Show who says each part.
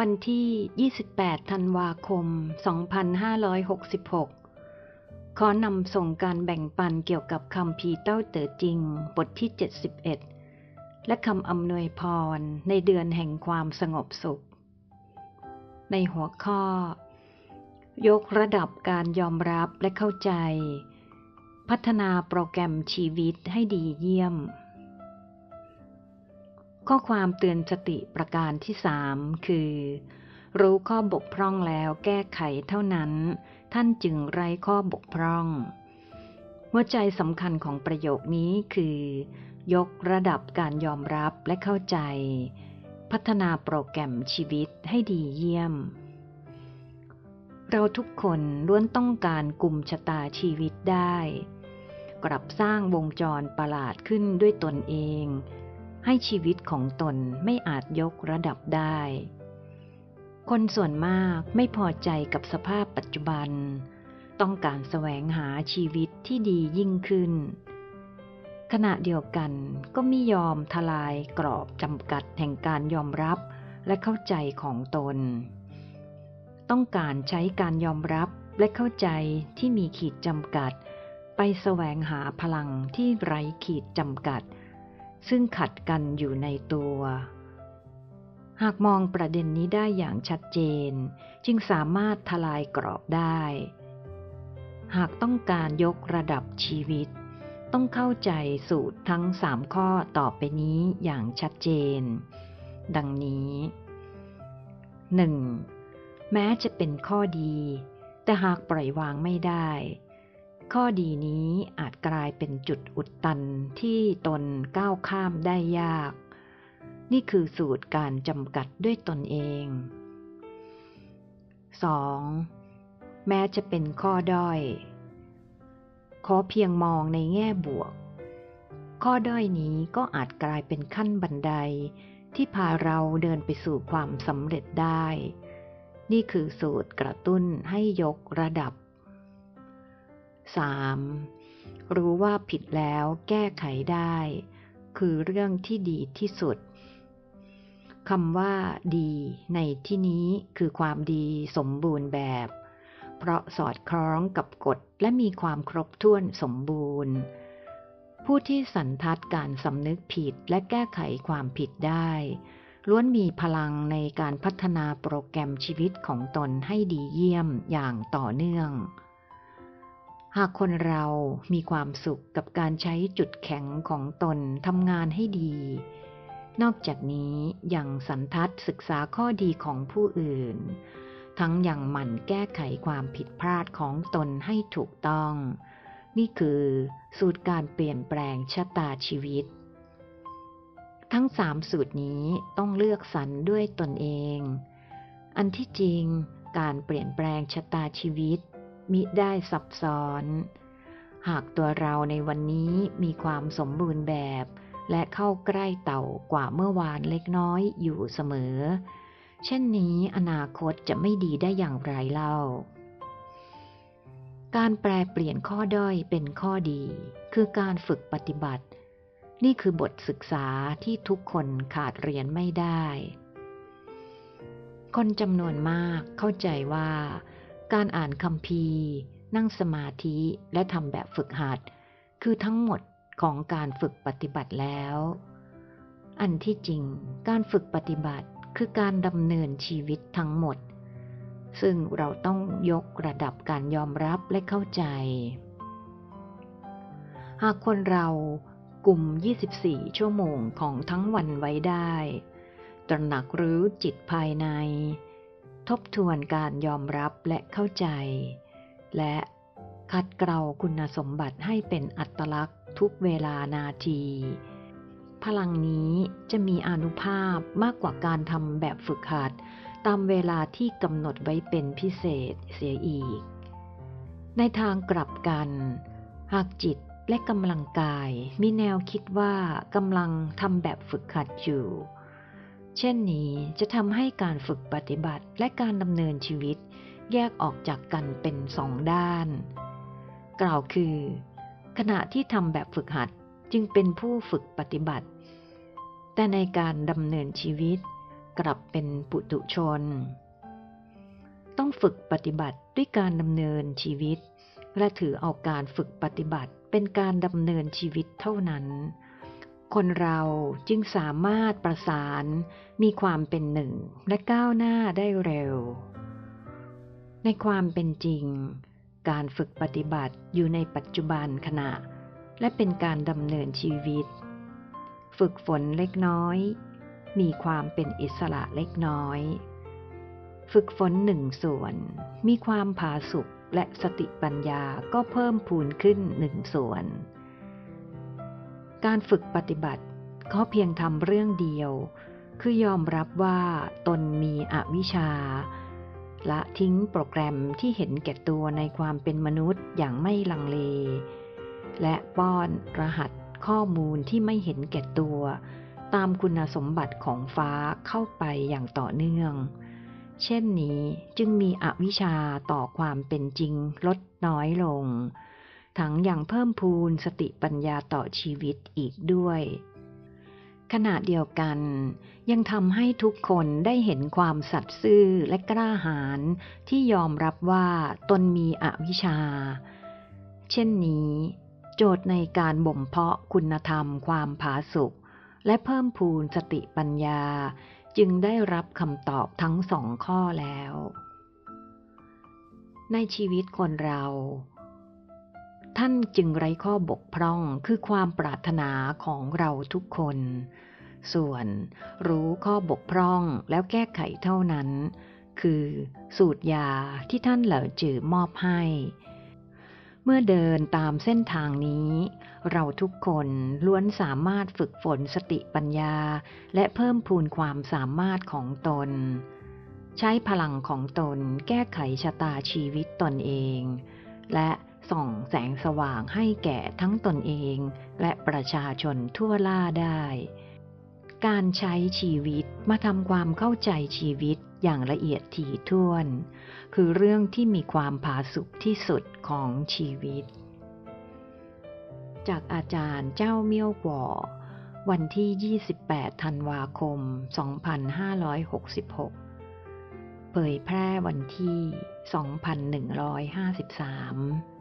Speaker 1: วันที่ 28 ธันวาคม 2566 ขอนำส่งการแบ่งปันเกี่ยวกับคำพีเต้าเต๋อจริง บทที่ 71 และคำอำนวยพรในเดือนแห่งความสงบสุข ในหัวข้อ ยกระดับการยอมรับและเข้าใจ พัฒนาโปรแกรมชีวิตให้ดีเยี่ยม ข้อความเตือนสติประการที่สามคือ รู้ข้อบกพร่องแล้วแก้ไขเท่านั้น ท่านจึงไร้ข้อบกพร่อง หัวใจสำคัญของประโยคนี้คือ ยกระดับการยอมรับและเข้าใจ พัฒนาโปรแกรมชีวิตให้ดีเยี่ยม เราทุกคนล้วนต้องการกลุ่มชะตาชีวิตได้ กลับสร้างวงจรประหลาดขึ้นด้วยตนเอง ให้ชีวิตของตนไม่อาจยกระดับได้ คนส่วนมากไม่พอใจกับสภาพปัจจุบัน ต้องการแสวงหาชีวิตที่ดียิ่งขึ้น ขณะเดียวกันก็ไม่ยอมทลายกรอบจำกัดแห่งการยอมรับและเข้าใจของตน ต้องการใช้การยอมรับและเข้าใจที่มีขีดจำกัด ไปแสวงหาพลังที่ไร้ขีดจำกัด ซึ่งขัดกันอยู่ในตัว หากมองประเด็นนี้ได้อย่างชัดเจน จึงสามารถทลายกรอบได้ หากต้องการยกระดับชีวิต ต้องเข้าใจสูตรทั้งสามข้อต่อไปนี้อย่างชัดเจน ดังนี้ 1. แม้จะเป็นข้อดี แต่หากปล่อยวางไม่ได้ ข้อดีนี้อาจกลายเป็นจุดอุดตันที่ตนก้าวข้ามได้ยาก นี่คือสูตรการจำกัดด้วยตนเอง 2. แม้จะเป็นข้อด้อย ขอเพียงมองในแง่บวก ข้อด้อยนี้ก็อาจกลายเป็นขั้นบันไดที่พาเราเดินไปสู่ความสำเร็จได้ นี่คือสูตรกระตุ้นให้ยกระดับ 3. รู้ว่าผิดแล้วแก้ไขได้ คือเรื่องที่ดีที่สุดคำว่าดีในที่นี้คือความดีสมบูรณ์แบบ เพราะสอดคล้องกับกฎและมีความครบถ้วนสมบูรณ์ ผู้ที่สันทัดการสำนึกผิดและแก้ไขความผิดได้ ล้วนมีพลังในการพัฒนาโปรแกรมชีวิตของตนให้ดีเยี่ยมอย่างต่อเนื่อง หากคนเรามีความสุขกับการใช้จุดแข็งของตนทำงานให้ดี นอกจากนี้ยังสันทัดศึกษาข้อดีของผู้อื่น ทั้งยังหมั่นแก้ไขความผิดพลาดของตนให้ถูกต้อง นี่คือสูตรการเปลี่ยนแปลงชะตาชีวิต ทั้งสามสูตรนี้ต้องเลือกสรรด้วยตนเอง อันที่จริงการเปลี่ยนแปลงชะตาชีวิต มิได้ซับซ้อน หากตัวเราในวันนี้มีความสมบูรณ์แบบ และเข้าใกล้เต่ากว่าเมื่อวานเล็กน้อยอยู่เสมอ เช่นนี้อนาคตจะไม่ดีได้อย่างไรเล่า การแปลเปลี่ยนข้อด้อยเป็นข้อดี คือการฝึกปฏิบัติ นี่คือบทศึกษาที่ทุกคนขาดเรียนไม่ได้ คนจำนวนมากเข้าใจว่า การอ่านคำพีนั่งสมาธิและทำแบบฝึกหัด คือทั้งหมดของการฝึกปฏิบัติแล้ว อันที่จริงการฝึกปฏิบัติคือการดำเนินชีวิตทั้งหมด ซึ่งเราต้องยกระดับการยอมรับและเข้าใจ หากคนเรากลุ่ม 24 ชั่วโมงของทั้งวันไว้ได้ ตระหนักรู้จิตภายใน ทบทวนการยอมรับและเข้าใจ และคัดเกลาคุณสมบัติให้เป็นอัตลักษณ์ทุกเวลานาที พลังนี้จะมีอนุภาพมากกว่าการทำแบบฝึกหัด ตามเวลาที่กำหนดไว้เป็นพิเศษเสียอีก ในทางกลับกัน หากจิตและกำลังกายมีแนวคิดว่ากำลังทำแบบฝึกหัดอยู่ เช่นนี้จะทำให้การฝึกปฏิบัติและการดำเนินชีวิตแยกออกจากกันเป็นสองด้าน กล่าวคือ ขณะที่ทำแบบฝึกหัดจึงเป็นผู้ฝึกปฏิบัติ แต่ในการดำเนินชีวิตกลับเป็นปุถุชน ต้องฝึกปฏิบัติด้วยการดำเนินชีวิต และถือเอาการฝึกปฏิบัติเป็นการดำเนินชีวิตเท่านั้น คนเราจึงสามารถประสานมีความเป็นหนึ่งและก้าวหน้าได้เร็ว ในความเป็นจริง การฝึกปฏิบัติอยู่ในปัจจุบันขณะ และเป็นการดำเนินชีวิต ฝึกฝนเล็กน้อย มีความเป็นอิสระเล็กน้อย ฝึกฝนหนึ่งส่วน มีความผาสุกและสติปัญญาก็เพิ่มพูนขึ้นหนึ่งส่วน การฝึกปฏิบัติเขาเพียงทำเรื่องเดียว คือยอมรับว่าตนมีอวิชชา และทิ้งโปรแกรมที่เห็นแก่ตัวในความเป็นมนุษย์อย่างไม่ลังเล และป้อนรหัสข้อมูลที่ไม่เห็นแก่ตัว ตามคุณสมบัติของฟ้าเข้าไปอย่างต่อเนื่อง เช่นนี้จึงมีอวิชชาต่อความเป็นจริงลดน้อยลง ทั้งยังเพิ่มพูนสติปัญญาต่อชีวิตอีกด้วย ขณะเดียวกัน ยังทำให้ทุกคนได้เห็นความสัตย์ซื่อและกล้าหาญที่ยอมรับว่าตนมีอวิชชา เช่นนี้ โจทย์ในการบ่มเพาะคุณธรรมความผาสุกและเพิ่มพูนสติปัญญา จึงได้รับคำตอบทั้งสองข้อแล้ว ในชีวิตคนเรา ท่านจึงไร้ข้อบกพร่องคือความปรารถนาของเราทุกคน ส่วนรู้ข้อบกพร่องแล้วแก้ไขเท่านั้น คือสูตรยาที่ท่านเหล่าจือมอบให้ เมื่อเดินตามเส้นทางนี้ เราทุกคนล้วนสามารถฝึกฝนสติปัญญา และเพิ่มพูนความสามารถของตน ใช้พลังของตนแก้ไขชะตาชีวิตตนเอง และ ส่องแสงสว่างให้แก่ทั้งตนเองและประชาชนทั่วล่าได้ การใช้ชีวิตมาทำความเข้าใจชีวิตอย่างละเอียดถี่ถ้วน คือเรื่องที่มีความผาสุกที่สุดของชีวิต จากอาจารย์เจ้าเมี่ยวกวอวันที่ 28 ธันวาคม 2566 เผยแพร่วันที่ 2153